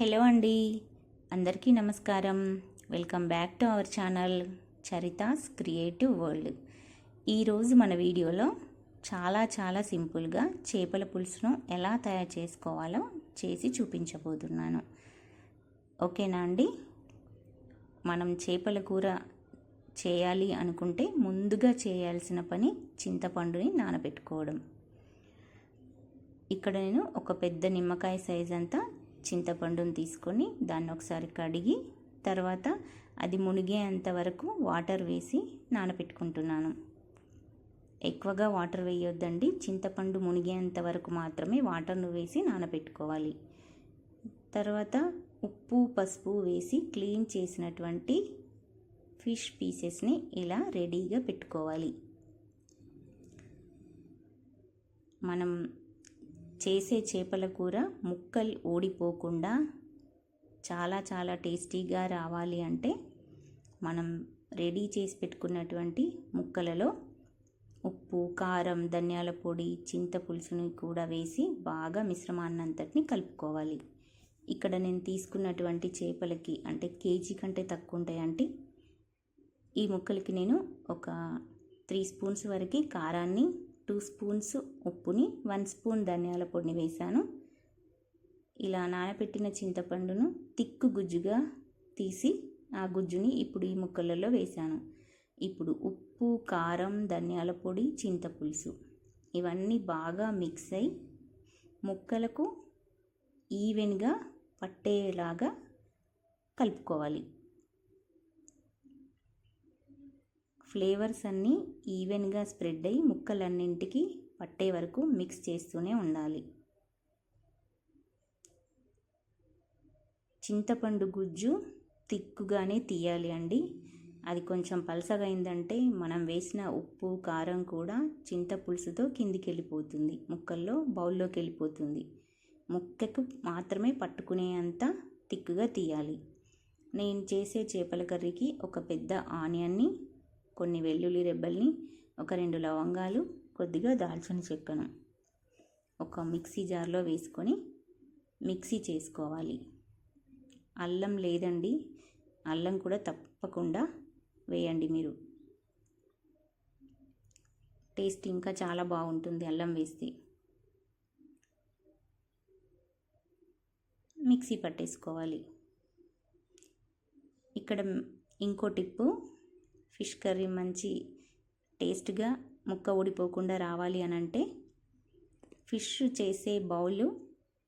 Hello అండి. అందరికీ నమస్కారం. Welcome back to our channel Charitha's creative world. ఈరోజు మన వీడియోలో చాలా చాలా సింపుల్గా చేపల పులుసును ఎలా తయారు చేసుకోవాలో చేసి చూపించబోతున్నాను. ఓకేనా అండి? మనం చేపల కూర చేయాలి అనుకుంటే ముందుగా చేయాల్సిన పని చింతపండుని నానబెట్టుకోవడం. ఇక్కడ నేను ఒక పెద్ద నిమ్మకాయ సైజ్ అంతా చింతపండుని తీసుకొని దాన్ని ఒకసారి కడిగి తర్వాత అది మునిగేంత వరకు వాటర్ వేసి నానబెట్టుకుంటున్నాను ఎక్కువగా వాటర్ వేయొద్దండి. చింతపండు మునిగేంత వరకు మాత్రమే వాటర్ను వేసి నానబెట్టుకోవాలి తర్వాత ఉప్పు పసుపు వేసి క్లీన్ చేసినటువంటి ఫిష్ పీసెస్ని ఇలా రెడీగా పెట్టుకోవాలి. మనం చేసే చేపల కూర ముక్కలు ఓడిపోకుండా చాలా చాలా టేస్టీగా రావాలి అంటే మనం రెడీ చేసి పెట్టుకున్నటువంటి ముక్కలలో ఉప్పు కారం ధనియాల పొడి చింతపులుసుని కూడా వేసి బాగా మిశ్రమాన్నంతటిని కలుపుకోవాలి. ఇక్కడ నేను తీసుకున్నటువంటి చేపలకి అంటే కేజీ కంటే తక్కువ ఉంటాయండి ఈ ముక్కలకి నేను ఒక త్రీ స్పూన్స్ వరకు కారాన్ని టూ స్పూన్స్ ఉప్పుని వన్ స్పూన్ ధనియాల పొడిని వేశాను. ఇలా నానబెట్టిన చింతపండును తిక్కు గుజ్జుగా తీసి ఆ గుజ్జుని ఇప్పుడు ఈ ముక్కలలో వేశాను. ఇప్పుడు ఉప్పు కారం ధనియాల పొడి చింతపులుసు ఇవన్నీ బాగా మిక్స్ అయి ముక్కలకు ఈవెన్గా పట్టేలాగా కలుపుకోవాలి. ఫ్లేవర్స్ అన్నీ ఈవెన్గా స్ప్రెడ్ అయ్యి ముక్కలన్నింటికి పట్టే వరకు మిక్స్ చేస్తూనే ఉండాలి. చింతపండు గుజ్జు తిక్కుగానే తీయాలి అండి. అది కొంచెం పలసగా అయిందంటే మనం వేసిన ఉప్పు కారం కూడా చింతపులుసుతో కిందికి వెళ్ళిపోతుంది ముక్కల్లో బౌల్లోకి వెళ్ళిపోతుంది. ముక్కకు మాత్రమే పట్టుకునే అంత తిక్కుగా తీయాలి. నేను చేసే చేపల కర్రీకి ఒక పెద్ద ఆనియన్ని కొన్ని వెల్లుల్లి రెబ్బల్ని ఒక రెండు లవంగాలు కొద్దిగా దాల్చిన చెక్కను. ఒక మిక్సీ జార్లో వేసుకొని మిక్సీ చేసుకోవాలి. అల్లం లేదండి. అల్లం కూడా తప్పకుండా వేయండి మీరు. టేస్ట్ ఇంకా చాలా బాగుంటుంది అల్లం వేస్తే. మిక్సీ పట్టేసుకోవాలి. ఇక్కడ ఇంకో టిప్పు ఫిష్ కర్రీ మంచి టేస్ట్గా ముక్క ఊడిపోకుండా రావాలి అని అంటే ఫిష్ చేసే బౌల్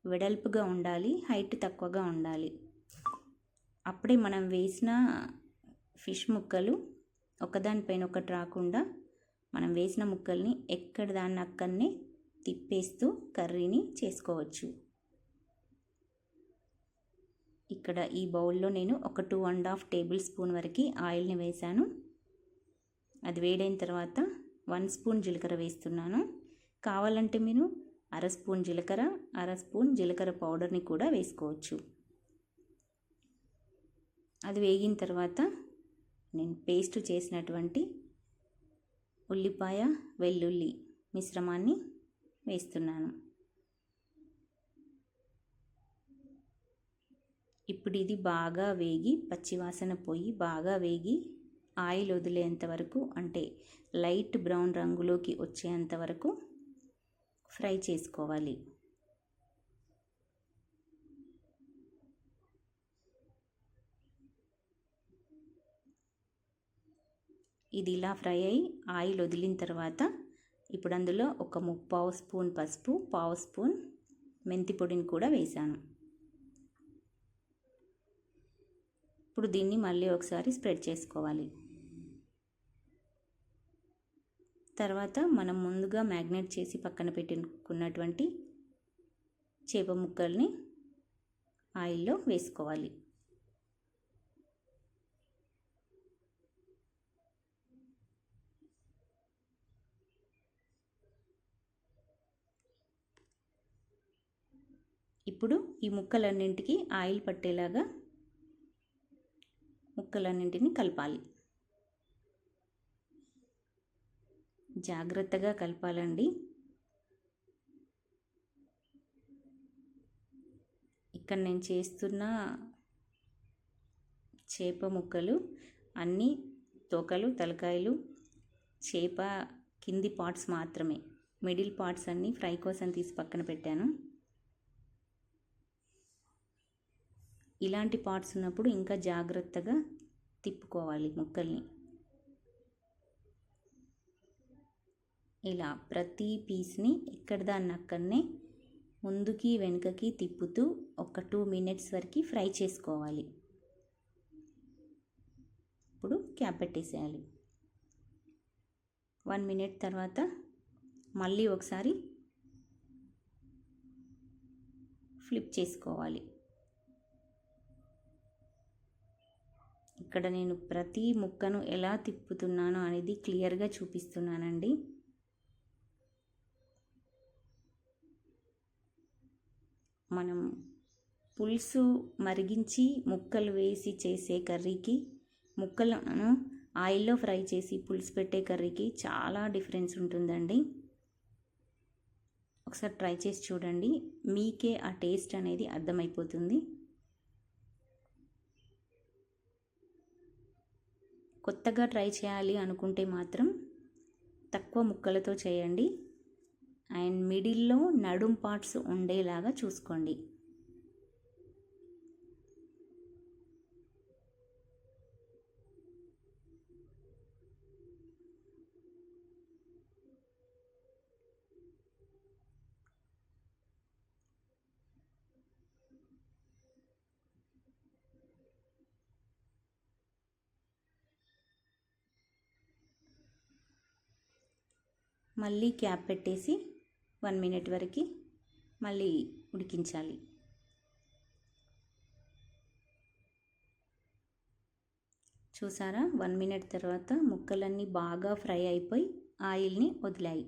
వెడల్పుగా ఉండాలి హైట్ తక్కువగా ఉండాలి. అప్పుడే మనం వేసిన ఫిష్ ముక్కలు ఒకదానిపైన ఒకటి రాకుండా మనం వేసిన ముక్కల్ని ఎక్కడ దాన్ని అక్కడనే తిప్పేస్తూ కర్రీని చేసుకోవచ్చు. ఇక్కడ ఈ బౌల్లో నేను ఒక two and half tablespoon వరకు ఆయిల్ని వేశాను. అది వేడైన తర్వాత వన్ స్పూన్ జీలకర్ర వేస్తున్నాను. కావాలంటే మీరు అర స్పూన్ జీలకర్ర అర స్పూన్ జీలకర్ర పౌడర్ని కూడా వేసుకోవచ్చు. అది వేగిన తర్వాత నేను పేస్ట్ చేసినటువంటి ఉల్లిపాయ వెల్లుల్లి మిశ్రమాన్ని వేస్తున్నాను. ఇప్పుడు ఇది బాగా వేగి పచ్చివాసన పోయి బాగా వేగి ఆయిల్ వదిలేంత వరకు అంటే లైట్ బ్రౌన్ రంగులోకి వచ్చేంత వరకు ఫ్రై చేసుకోవాలి. ఇది ఇలా ఫ్రై అయ్యి ఆయిల్ వదిలిన తర్వాత ఇప్పుడు అందులో ఒక ముప్పావు స్పూన్ పసుపు పావు స్పూన్ మెంతి పొడిని కూడా వేశాను. ఇప్పుడు దీన్ని మళ్ళీ ఒకసారి స్ప్రెడ్ చేసుకోవాలి. తర్వాత మనం ముందుగా మ్యాగ్నెట్ చేసి పక్కన పెట్టుకున్నటువంటి చేప ముక్కల్ని ఆయిల్లో వేసుకోవాలి. ఇప్పుడు ఈ ముక్కలన్నింటికి ఆయిల్ పట్టేలాగా ముక్కలన్నింటినీ కలపాలి. జాగ్రత్తగా కలపాలండి. ఇక్కడ నేను చేస్తున్న చేప ముక్కలు అన్నీ తోకలు తలకాయలు చేప కింది పార్ట్స్ మాత్రమే. మిడిల్ పార్ట్స్ అన్నీ ఫ్రై కోసం తీసి పక్కన పెట్టాను. ఇలాంటి పార్ట్స్ ఉన్నప్పుడు ఇంకా జాగ్రత్తగా తిప్పుకోవాలి ముక్కల్ని. ఇలా ప్రతి పీస్ని ఎక్కడ దాన్ని అక్కడనే ముందుకి వెనుకకి తిప్పుతూ ఒక టూ మినిట్స్ వరకు ఫ్రై చేసుకోవాలి. ఇప్పుడు క్యాప్ పెట్టేసేయాలి. వన్ మినిట్ తర్వాత మళ్ళీ ఒకసారి ఫ్లిప్ చేసుకోవాలి. ఇక్కడ నేను ప్రతి ముక్కను ఎలా తిప్పుతున్నానో అనేది క్లియర్గా చూపిస్తున్నానండి. మనం పులుసు మరిగించి ముక్కలు వేసి చేసే కర్రీకి ముక్కలను ఆయిల్లో ఫ్రై చేసి పులుసు పెట్టే కర్రీకి చాలా డిఫరెన్స్ ఉంటుందండి. ఒకసారి ట్రై చేసి చూడండి. మీకే ఆ టేస్ట్ అనేది అర్థమైపోతుంది. కొత్తగా ట్రై చేయాలి అనుకుంటే మాత్రం తక్కువ ముక్కలతో చేయండి. అండ్ మిడిల్లో నడుం పార్ట్స్ ఉండేలాగా చూసుకోండి. మళ్ళీ క్యాప్ పెట్టేసి వన్ మినిట్ వరకు మళ్ళీ ఉడికించాలి. చూసారా? వన్ మినిట్ తర్వాత ముక్కలన్నీ బాగా ఫ్రై అయిపోయి ఆయిల్ని వదిలాయి.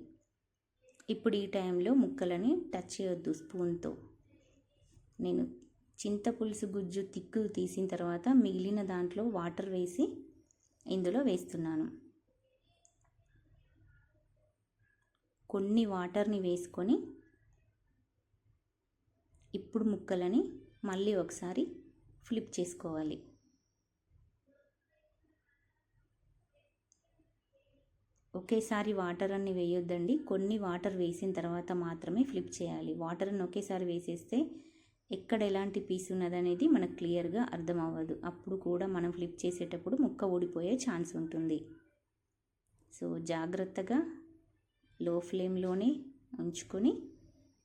ఇప్పుడు ఈ టైంలో ముక్కలని టచ్ చేయొద్దు స్పూన్తో. నేను చింతపులుసు గుజ్జు తిక్కు తీసిన తర్వాత మిగిలిన దాంట్లో వాటర్ వేసి ఇందులో వేస్తున్నాను. కొన్ని వాటర్ని వేసుకొని ఇప్పుడు ముక్కలని మళ్ళీ ఒకసారి ఫ్లిప్ చేసుకోవాలి. ఒకేసారి వాటర్ అన్ని వేయొద్దండి. కొన్ని వాటర్ వేసిన తర్వాత మాత్రమే ఫ్లిప్ చేయాలి. వాటర్ని ఒకేసారి వేసేస్తే ఎక్కడ ఎలాంటి పీస్ ఉన్నదనేది మనకు క్లియర్గా అర్థం అవ్వదు. అప్పుడు కూడా మనం ఫ్లిప్ చేసేటప్పుడు ముక్క ఊడిపోయే ఛాన్స్ ఉంటుంది. సో జాగ్రత్తగా లో ఫ్లేమ్లోనే ఉంచుకొని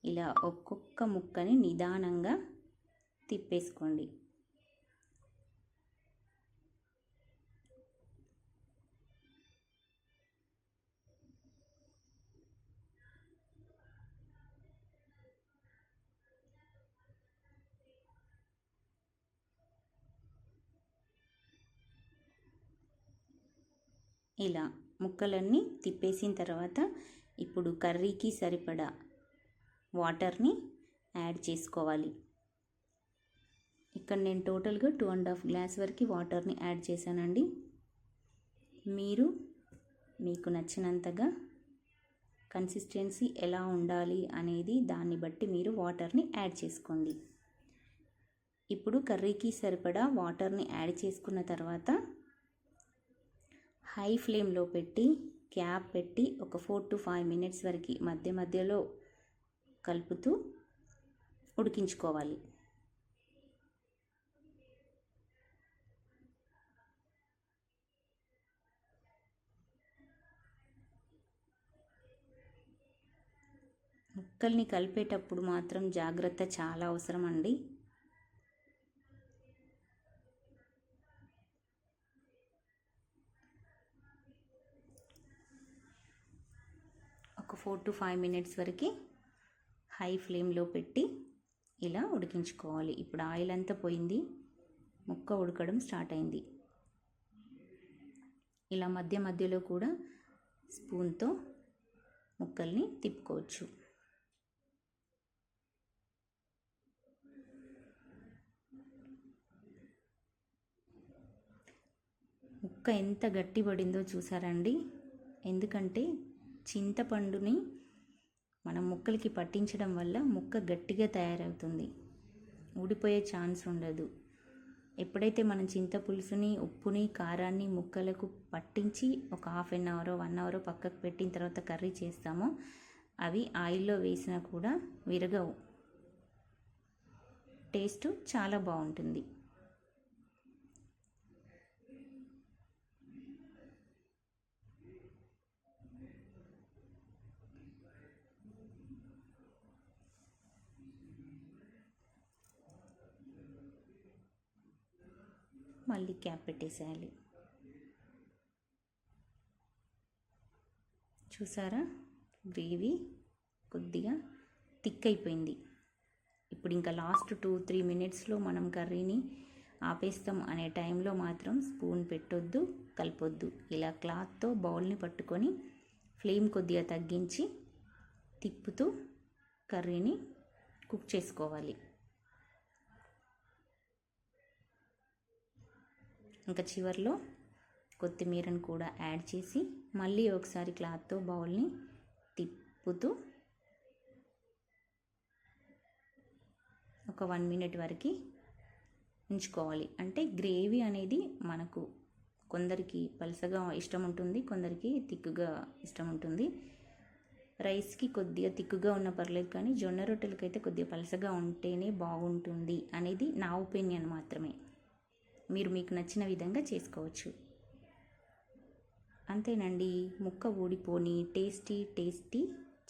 ఇలా ఒక్కొక్క ముక్కని నిదానంగా తిప్పేసుకోండి. ఇలా ముక్కలన్నీ తిప్పేసిన తర్వాత ఇప్పుడు కర్రీకి సరిపడా వాటర్ని యాడ్ చేసుకోవాలి. ఇక్కడ నేను టోటల్గా టూ అండ్ హాఫ్ గ్లాస్ వరకు వాటర్ని యాడ్ చేశానండి. మీరు మీకు నచ్చినంతగా కన్సిస్టెన్సీ ఎలా ఉండాలి అనేది దాన్ని బట్టి మీరు వాటర్ని యాడ్ చేసుకోండి. ఇప్పుడు కర్రీకి సరిపడా వాటర్ని యాడ్ చేసుకున్న తర్వాత హై ఫ్లేమ్లో పెట్టి క్యాప్ పెట్టి ఒక ఫోర్ టు ఫైవ్ మినిట్స్ వరకు మధ్య మధ్యలో కలుపుతూ ఉడికించుకోవాలి. ముక్కల్ని కలిపేటప్పుడు మాత్రం జాగ్రత్త చాలా అవసరం అండి ఒక ఫోర్ టు ఫైవ్ మినిట్స్ వరకు హై ఫ్లేమ్లో పెట్టి ఇలా ఉడికించుకోవాలి. ఇప్పుడు ఆయిల్ అంతా పోయింది. ముక్క ఉడకడం స్టార్ట్ అయింది. ఇలా మధ్య మధ్యలో కూడా స్పూన్తో ముక్కల్ని తిప్పుకోవచ్చు. ముక్క ఎంత గట్టి పడిందో చూసారండి? ఎందుకంటే చింతపండుని మనం ముక్కలకి పట్టించడం వల్ల ముక్క గట్టిగా తయారవుతుంది. ఊడిపోయే ఛాన్స్ ఉండదు. ఎప్పుడైతే మనం చింతపులుసుని ఉప్పుని కారాన్ని ముక్కలకు పట్టించి ఒక half an hour one hour పక్కకు పెట్టిన తర్వాత కర్రీ చేస్తామో అవి ఆయిల్లో వేసినా కూడా విరగవు. టేస్ట్ చాలా బాగుంటుంది. మళ్ళీ క్యాప్ పెట్టేసేయాలి. చూసారా? గ్రేవీ కొద్దిగా థిక్ అయిపోయింది. ఇప్పుడు ఇంకా లాస్ట్ టూ త్రీ మినిట్స్లో మనం కర్రీని ఆపేస్తాం అనే టైంలో మాత్రం స్పూన్ పెట్టొద్దు కలపొద్దు. ఇలా క్లాత్తో బౌల్ని పట్టుకొని ఫ్లేమ్ కొద్దిగా తగ్గించి తిప్పుతూ కర్రీని కుక్ చేసుకోవాలి. ఇంకా చివరిలో కొత్తిమీరను కూడా యాడ్ చేసి మళ్ళీ ఒకసారి క్లాత్తో బౌల్ని తిప్పుతూ ఒక వన్ మినిట్ వరకు ఉంచుకోవాలి. అంటే గ్రేవీ అనేది మనకు కొందరికి పలసగా ఇష్టం ఉంటుంది కొందరికి తిక్కుగా ఇష్టం ఉంటుంది. రైస్కి కొద్దిగా తిక్కుగా ఉన్న పర్లేదు కానీ జొన్న రొట్టెలకైతే కొద్దిగా పలసగా ఉంటేనే బాగుంటుంది అనేది నా ఒపీనియన్ మాత్రమే. మీరు మీకు నచ్చిన విధంగా చేసుకోవచ్చు. అంతేనండి ముక్క ఊడిపోని టేస్టీ టేస్టీ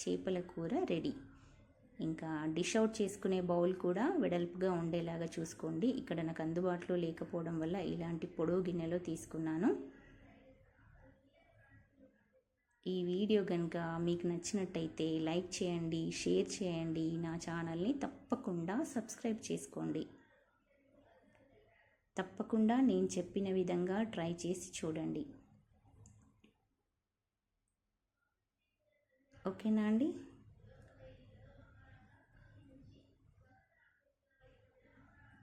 చేపల కూర రెడీ. ఇంకా డిష్ అవుట్ చేసుకునే బౌల్ కూడా వెడల్పుగా ఉండేలాగా చూసుకోండి. ఇక్కడ నాకు అందుబాటులో లేకపోవడం వల్ల ఇలాంటి పొడవు గిన్నెలో తీసుకున్నాను. ఈ వీడియో కనుక మీకు నచ్చినట్టయితే లైక్ చేయండి షేర్ చేయండి. నా ఛానల్ని తప్పకుండా సబ్స్క్రైబ్ చేసుకోండి. తప్పకుండా నేను చెప్పిన విధంగా ట్రై చేసి చూడండి. ఓకేనా అండి?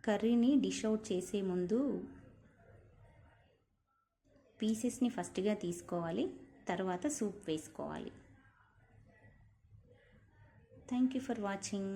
కర్రీని డిష్ అవుట్ చేసే ముందు పీసెస్ని ఫస్ట్గా తీసుకోవాలి తర్వాత సూప్ వేసుకోవాలి. Thank you for watching.